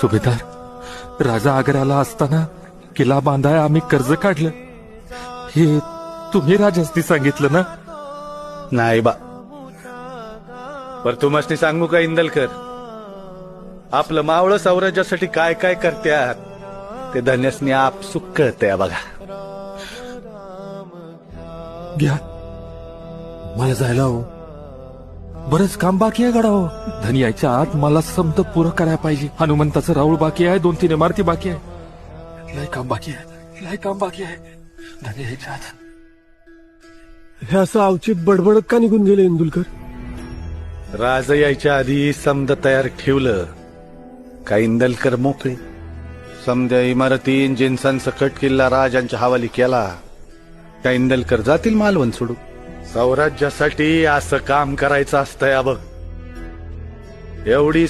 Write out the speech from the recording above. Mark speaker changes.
Speaker 1: सुभेदार राजा आग्र्याला असताना किल्ला बांधाय आम्ही कर्ज काढलं. हे तुम्ही राजास्ती सांगितलं ना?
Speaker 2: नाही बा. पर तू मस्ती सांगू का इंदलकर? आपलं मावळं साम्राज्यासाठी काय काय करत्यात ते धन्यसनी आप सुख कळतंय बघा.
Speaker 1: घ्या. मला जायला हो. बरंच काम बाकी आहे गडा हो धन यायच्या आत मला समत पुरं करायला पाहिजे. हनुमंताचं राऊळ बाकी आहे दोन तीन इमारती बाकी आहे. लय काम बाकी आहे लय काम बाकी आहे. धन यायच्या आत.
Speaker 3: हे असं अवचित बडबडत का निघून गेले इंदुलकर?
Speaker 2: राज यायच्या आधी समद तयार ठेवलं. का इंदलकर मोकळे? समद्या इमारतीन जिन्सांसकट किल्ला राजांच्या हवाली केला. का इंदलकर जातील मालवण सोडू स्वराज्यासाठी असं काम करायचं असतंय बघ. एवढी